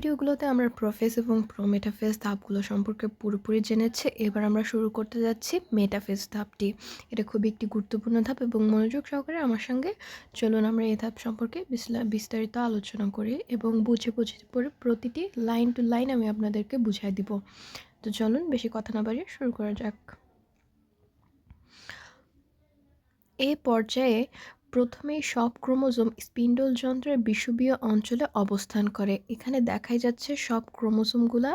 ভিডিওগুলোতে আমরা প্রোফেস এবং প্রো প্রোমেটাফেস ধাপগুলো সম্পর্কে পুরোপুরি জেনেছি। এবার আমরা শুরু করতে যাচ্ছি মেটাফেস ধাপটি। এটা খুবই একটি গুরুত্বপূর্ণ ধাপ এবং মনোযোগ সহকারে আমার সঙ্গে চলুন আমরা এই ধাপ সম্পর্কে বিস্তারিত আলোচনা করি এবং বুঝে বুঝে পড়ে প্রতিটি লাইন টু লাইন আমি আপনাদেরকে বুঝাই দিব। তো চলুন বেশি কথা না বাড়িয়ে শুরু করা যাক। এ পর্যায়ে প্রথমেই সব ক্রোমোজোম স্পিন্ডল যন্ত্রের বিষুবীয় অঞ্চলে অবস্থান করে। এখানে দেখাই যাচ্ছে সব ক্রোমোজোমগুলা,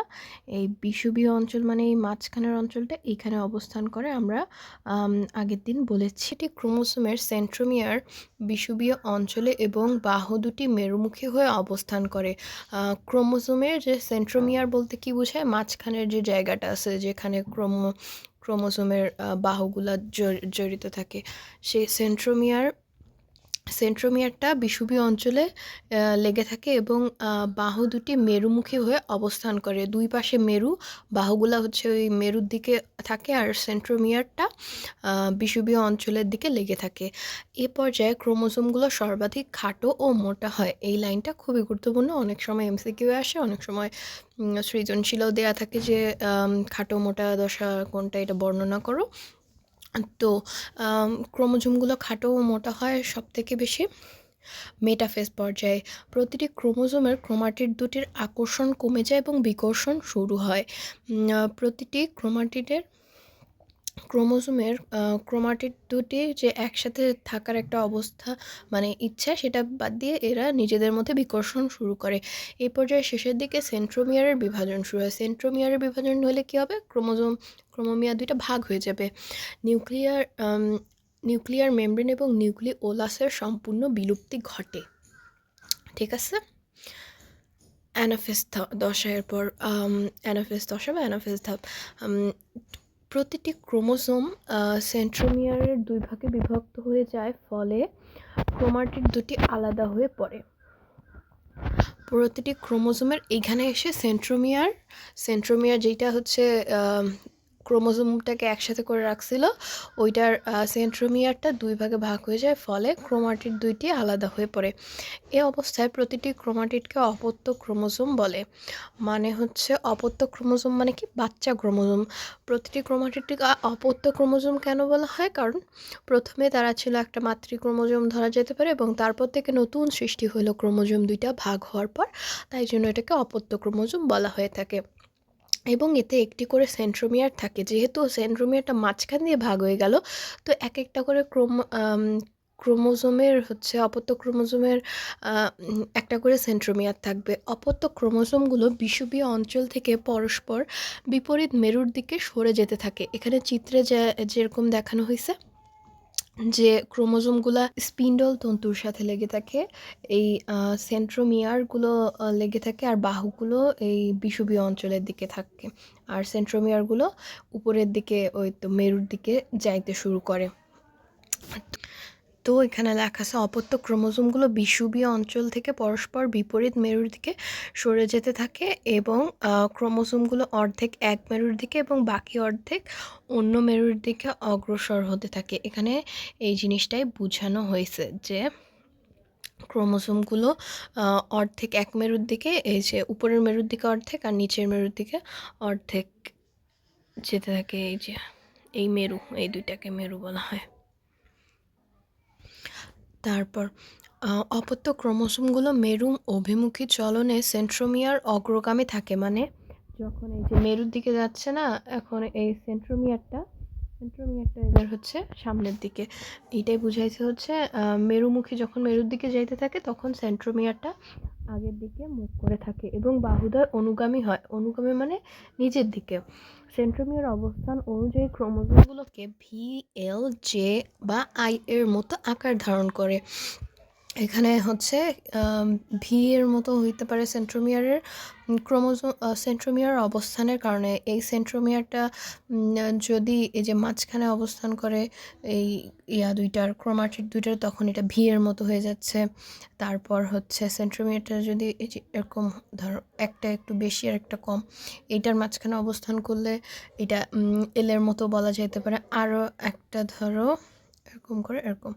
এই বিষুবীয় অঞ্চল মানে এই মাঝখানের অঞ্চলটা এখানে অবস্থান করে আমরা আগের দিন বলেছি। এটি ক্রোমোজোমের সেন্ট্রোমিয়ার বিষুবীয় অঞ্চলে এবং বাহু দুটি মেরুমুখী হয়ে অবস্থান করে। ক্রোমোজোমের যে সেন্ট্রোমিয়ার বলতে কি বোঝায়? মাঝখানের যে জায়গাটা আছে যেখানে ক্রোমো, ক্রোমোজোমের বাহুগুলা জড়িত থাকে সেই সেন্ট্রোমিয়ার সেন্ট্রোমিয়ারটা বিষুবীয় অঞ্চলে লেগে থাকে এবং বাহু দুটি মেরুমুখী হয়ে অবস্থান করে। দুই পাশে মেরু, বাহুগুলা হচ্ছে ওই মেরুর দিকে থাকে আর সেন্ট্রোমিয়ারটা বিষুবীয় অঞ্চলের দিকে লেগে থাকে। এ পর্যায়ে ক্রোমোজোমগুলো সর্বাধিক খাটো ও মোটা হয়। এই লাইনটা খুবই গুরুত্বপূর্ণ। অনেক সময় এমসি এমসিকিউ আসে, অনেক সময় সৃজনশীলও দেয়া থাকে যে খাটো মোটা দশা কোনটা এটা বর্ণনা করো। তো ক্রোমোজোমগুলো খাটো ও মোটা হয় সব থেকে বেশি। মেটাফেস পর্যায়ে প্রতিটি ক্রোমোজোমের ক্রোমাটিড দুটির আকর্ষণ কমে যায় এবং বিকর্ষণ শুরু হয়। প্রতিটি ক্রোমাটিডের ক্রোমোজোমের ক্রোমাটিড দুটি যে একসাথে থাকার একটা অবস্থা মানে ইচ্ছা, সেটা বাদ দিয়ে এরা নিজেদের মধ্যে বিকর্ষণ শুরু করে। এই পর্যায়ে শেষের দিকে সেন্ট্রোমিয়ারের বিভাজন শুরু হয়। সেন্ট্রোমিয়ারের বিভাজন হলে কী হবে? ক্রোমোজোম ক্রোমোমিয়ার দুইটা ভাগ হয়ে যাবে। নিউক্লিয়ার নিউক্লিয়ার মেমব্রেন এবং নিউক্লিওলাসের সম্পূর্ণ বিলুপ্তি ঘটে। ঠিক আছে? অ্যানাফেস দশায়ের পর অ্যানাফেস দশা বা অ্যানাফেস ধাপ প্রতিটি ক্রোমোসোম সেন্ট্রোমিয়ারের দুই ভাগে বিভক্ত হয়ে যায়, ফলে ক্রোমাটিড দুটি আলাদা হয়ে পড়ে। প্রতিটি ক্রোমোজোমের এইখানে এসে সেন্ট্রোমিয়ার সেন্ট্রোমিয়ার যেটা হচ্ছে ক্রোমোজোমটাকে একসাথে করে রাখছিল, ওইটার সেন্ট্রোমিয়ারটা দুই ভাগে ভাগ হয়ে যায়, ফলে ক্রোমাটিড দুইটি আলাদা হয়ে পড়ে। এ অবস্থায় প্রতিটি ক্রোমাটিডকে অপত্য ক্রোমোজোম বলে। মানে হচ্ছে অপত্য ক্রোমোজোম মানে কি? বাচ্চা ক্রোমোজোম। প্রতিটি ক্রোমাটিডকে অপত্য ক্রোমোজোম কেন বলা হয়? কারণ প্রথমে তারা ছিল একটা মাতৃ ক্রোমোজোম ধরা যেতে পারে এবং তারপর থেকে নতুন সৃষ্টি হলো ক্রোমোজোম দুইটা ভাগ হওয়ার পর, তাই জন্য এটাকে অপত্য ক্রোমোজোম বলা হয়ে থাকে। এবং এতে একটি করে সেন্ট্রোমিয়ার থাকে। যেহেতু সেন্ট্রোমিয়ারটা মাঝখান দিয়ে ভাগ হয়ে গেল, তো এক একটা করে ক্রোম ক্রোমোজোমের হচ্ছে অপত্য ক্রোমোজোমের একটা করে সেন্ট্রোমিয়ার থাকবে। অপত্য ক্রোমোজোমগুলো বিষুবীয় অঞ্চল থেকে পরস্পর বিপরীত মেরুর দিকে সরে যেতে থাকে। এখানে চিত্রে যেরকম দেখানো হয়েছে যে ক্রোমোজোমগুলো স্পিন্ডল তন্তুর সাথে লেগে থাকে, এই সেন্ট্রোমিয়ারগুলো লেগে থাকে আর বাহুগুলো এই বিষুবীয় অঞ্চলের দিকে থাকে। আর সেন্ট্রোমিয়ারগুলো উপরের দিকে ওই তো মেরুর দিকে যাইতে শুরু করে। তো এখানে লেখা আছে, অপত্য ক্রোমোজোমগুলো বিষুবীয় অঞ্চল থেকে পরস্পর বিপরীত মেরুর দিকে সরে যেতে থাকে এবং ক্রোমোজোমগুলো অর্ধেক এক মেরুর দিকে এবং বাকি অর্ধেক অন্য মেরুর দিকে অগ্রসর হতে থাকে। এখানে এই জিনিসটাই বোঝানো হয়েছে যে ক্রোমোজোমগুলো অর্ধেক এক মেরুর দিকে, এই যে উপরের মেরুর দিকে অর্ধেক আর নিচের মেরুর দিকে অর্ধেক যেতে থাকে, এই যে এই মেরু, এই দুইটাকে মেরু বলা হয়। তারপর অপত্য ক্রোমোসোমগুলো মেরু অভিমুখী চলনে সেন্ট্রোমিয়ার অগ্রগামী থাকে মানে? যখন এই যে মেরুর দিকে যাচ্ছে না, এখন এই সেন্ট্রোমিয়ারটা সেন্ট্রোমিয়ারটা এবার হচ্ছে সামনের দিকে। এইটাই বুঝাইছে হচ্ছে মেরুমুখী যখন মেরুর দিকে যাইতে থাকে, তখন সেন্ট্রোমিয়ারটা আগের দিকে মুখ করে থাকে এবং বাহুদয় অনুগামী হয়। অনুগামী মানে নিচের দিকে। সেন্ট্রোমিয়ার অবস্থান অনুযায়ী ক্রোমোজোমগুলোকে ভি এল জে বা আই এর মতো আকার ধারণ করে। এখানে হচ্ছে ভি এর মতো হইতে পারে সেন্ট্রোমিয়ারের ক্রোমোজোম সেন্ট্রোমিয়ার অবস্থানের কারণে। এই সেন্ট্রোমিয়ারটা যদি এই যে মাঝখানে অবস্থান করে, এই ইয়া দুইটার ক্রোমাটিড দুইটার, তখন এটা ভি এর মতো হয়ে যাচ্ছে। তারপর হচ্ছে সেন্ট্রোমিয়ারটা যদি এই যে এরকম, ধরো একটা একটু বেশি আর একটা কম, এইটার মাঝখানে অবস্থান করলে এটা এলের মতো বলা যেতে পারে। আরও একটা ধরো, এরকম করে, এরকম।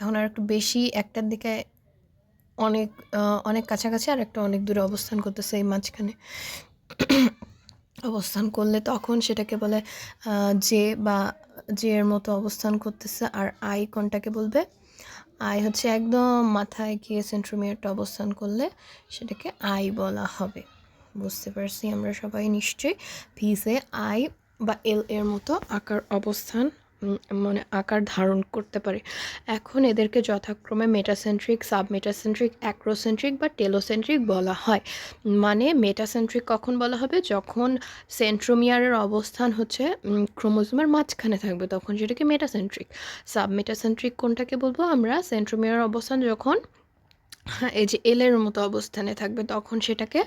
এখন আর একটু বেশি, একটার দিকে অনেক অনেক কাছাকাছি আর একটা অনেক দূরে অবস্থান করতেছে এই মাঝখানে। অবস্থান করলে তখন সেটাকে বলে যে বা যে এর মতো অবস্থান করতেছে আর আই কোনটাকে বলবে? আই হচ্ছে একদম মাথায় গিয়ে সেন্ট্রোমিয়ারটা অবস্থান করলে সেটাকে আই বলা হবে। বুঝতে পারছি আমরা সবাই নিশ্চয়ই। ভিসে আই বা এল এর মতো আকার অবস্থান মানে আকার ধারণ করতে পারে। এখন এদেরকে যথাক্রমে মেটাসেন্ট্রিক সাবমেটাসেন্ট্রিক অ্যাক্রোসেন্ট্রিক বা টেলোসেন্ট্রিক বলা হয়। মানে মেটাসেন্ট্রিক কখন বলা হবে? যখন সেন্ট্রোমিয়ারের অবস্থান হচ্ছে ক্রোমোজোমের মাঝখানে থাকবে তখন সেটাকে মেটাসেন্ট্রিক সাবমেটাসেন্ট্রিক কোনটাকে বলব আমরা? সেন্ট্রোমিয়ারের অবস্থান যখন এই যে এলের মতো অবস্থানে থাকবে, তখন সেটাকে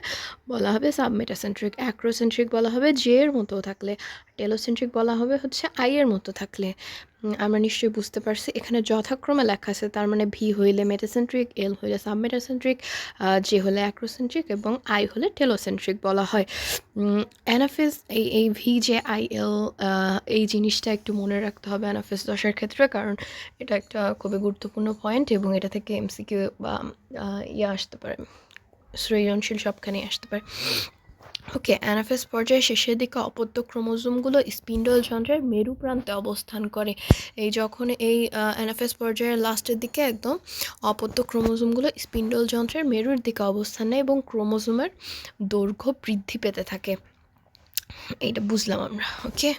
বলা হবে সাবমেটাসেন্ট্রিক, অ্যাক্রোসেন্ট্রিক বলা হবে, জে এর মতো থাকলে, টেলোসেন্ট্রিক বলা হবে হচ্ছে আই এর মতো থাকলে। আমরা নিশ্চয়ই বুঝতে পারছি। এখানে যথাক্রমে লেখা আছে, তার মানে ভি হইলে মেটাসেন্ট্রিক এল হইলে সাবমেটাসেন্ট্রিক জে হলে অ্যাক্রোসেন্ট্রিক এবং আই হলে টেলোসেন্ট্রিক বলা হয়। অ্যানাফিস এই এই ভি জে আই, এল এই জিনিসটা একটু মনে রাখতে হবে অ্যানাফিস দশার ক্ষেত্রে, কারণ এটা একটা খুবই গুরুত্বপূর্ণ পয়েন্ট এবং এটা থেকে এমসিকিউ বা ইয়ে আসতে পারে, সৃজনশীল সবখানেই আসতে পারে। ওকে, অ্যানাফেস পর্যায়ে শেষের দিকে অপত্য ক্রোমোজোমগুলো স্পিন্ডল যন্ত্রের মেরু প্রান্তে অবস্থান করে। এই যখন এই অ্যানাফেস পর্যায়ের লাস্টের দিকে একদম অপত্য ক্রোমোজোমগুলো স্পিন্ডল যন্ত্রের মেরুর দিকে অবস্থান নেয় এবং ক্রোমোজোমের দৈর্ঘ্য বৃদ্ধি পেতে থাকে। এইটা বুঝলাম আমরা, ওকে?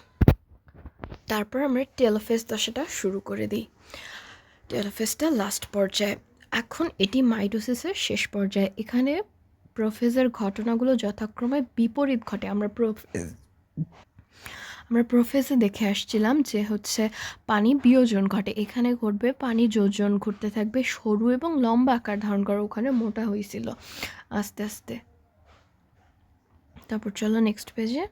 তারপর আমরা টেলোফেস দশাটা শুরু করে দিই। টেলোফেসটা লাস্ট পর্যায়ে। এখন এটি মাইটোসিসের শেষ পর্যায়ে। এখানে প্রোফেজের ঘটনাগুলো যথাক্রমে বিপরীত ঘটে। আমরা প্রো- আমরা প্রোফেসে দেখে আসছিলাম যে হচ্ছে পানি বিয়োজন ঘটে। এখানে ঘটবে পানি যোজন ঘুরতে থাকবে সরু এবং লম্বা আকার ধারণ করে। ওখানে মোটা হয়েছিল। আস্তে আস্তে। তারপর চলো নেক্সট পেজে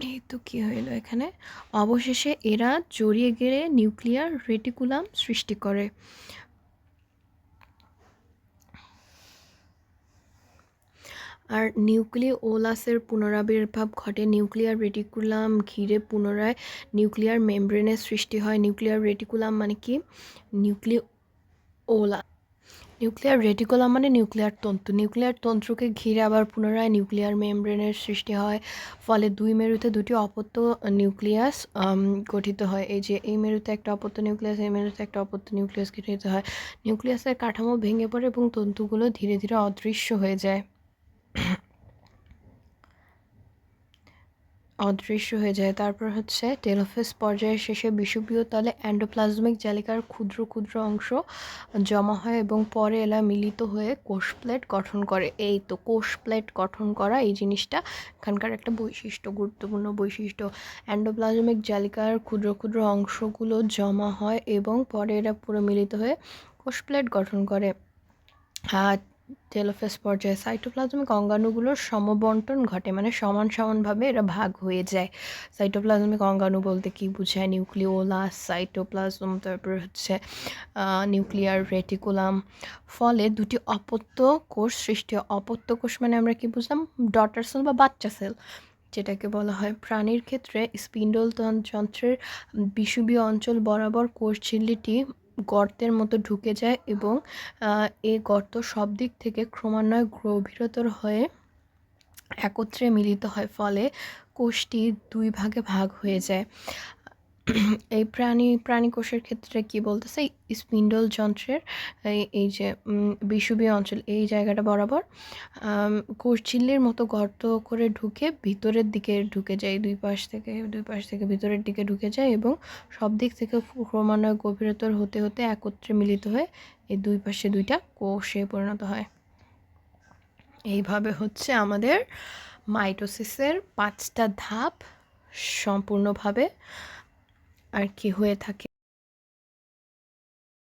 এই তো কি হইল এখানে? অবশেষে এরা জড়িয়ে গেলে নিউক্লিয়ার রেটিকুলাম সৃষ্টি করে। আর নিউক্লিওলাসের পুনরাবির্ভাব ঘটে নিউক্লিয়ার রেটিকুলাম ঘিরে পুনরায় নিউক্লিয়ার মেমব্রেনের সৃষ্টি হয়। নিউক্লিয়ার রেটিকুলাম মানে কি? নিউক্লিওলা নিউক্লিয়ার রেটিকুলাম মানে নিউক্লিয়ার তন্তু। নিউক্লিয়ার তন্ত্রকে ঘিরে আবার পুনরায় নিউক্লিয়ার মেমব্রেনের সৃষ্টি হয়। ফলে দুই মেরুতে দুটি অপত্য নিউক্লিয়াস গঠিত হয়। এই যে এই মেরুতে একটা অপত্য নিউক্লিয়াস, এই মেরুতে একটা অপত্য নিউক্লিয়াস গঠিত হয়। নিউক্লিয়াসের কাঠামো ভেঙে পড়ে এবং তন্তুগুলো ধীরে ধীরে অদৃশ্য হয়ে যায়। অদৃশ্য হয়ে যায়। তারপর হচ্ছে টেলোফেস পর্যায়ের শেষে বিষুবীয় তলে অ্যান্ডোপ্লাজমিক জালিকার ক্ষুদ্র ক্ষুদ্র অংশ জমা হয় এবং পরে এলা মিলিত হয়ে কোষ প্লেট গঠন করে। এই তো কোষ প্লেট গঠন করা এই জিনিসটা এখানকার একটা বৈশিষ্ট্য, গুরুত্বপূর্ণ বৈশিষ্ট্য। অ্যান্ডোপ্লাজমিক জালিকার ক্ষুদ্র ক্ষুদ্র অংশগুলো জমা হয় এবং পরে এরা পুরো মিলিত হয়ে কোষ প্লেট গঠন করে। আর টেলোফেস পর্যায়ে সাইটোপ্লাজমিক অঙ্গাণুগুলোর সমবন্টন ঘটে মানে সমান সমানভাবে এরা ভাগ হয়ে যায়। সাইটোপ্লাজমিক অঙ্গাণু বলতে কি বোঝায়? নিউক্লিওলাস সাইটোপ্লাজম, তারপর হচ্ছে নিউক্লিয়ার রেটিকুলাম। ফলে দুটি অপত্য কোষ সৃষ্টি অপত্য কোষ মানে আমরা কি বুঝলাম? ডটার সেল বা বাচ্চা সেল, যেটাকে বলা হয়। প্রাণীর ক্ষেত্রে স্পিন্ডল যন্ত্রের বিষুবীয় অঞ্চল বরাবর কোষ ঝিল্লিটি গর্তের মতো ঢুকে যায় এবং এই গর্ত সব দিক থেকে ক্রমান্বয়ে গভীরতর হয়ে একত্রে মিলিত হয়, ফলে কোষটি দুই ভাগে ভাগ হয়ে যায়। এই প্রাণী প্রাণী কোষের ক্ষেত্রে কি বলতেছে? স্পিন্ডল যন্ত্রের এই যে বিষুবীয় অঞ্চল এই জায়গাটা বরাবর আম, কোষ ঝিল্লির মতো গর্ত করে ঢুকে ভিতরের দিকে ঢুকে যায় দুই পাশ থেকে দুই পাশ থেকে ভিতরের দিকে ঢুকে যায় এবং সব দিক থেকে ক্রমান্বয়ে গভীরতর হতে হতে একত্রে মিলিত হয়ে এই দুই পাশে দুইটা কোষে পরিণত হয়। এইভাবে হচ্ছে আমাদের মাইটোসিসের পাঁচটা ধাপ সম্পূর্ণভাবে আর কি হয়ে থাকে।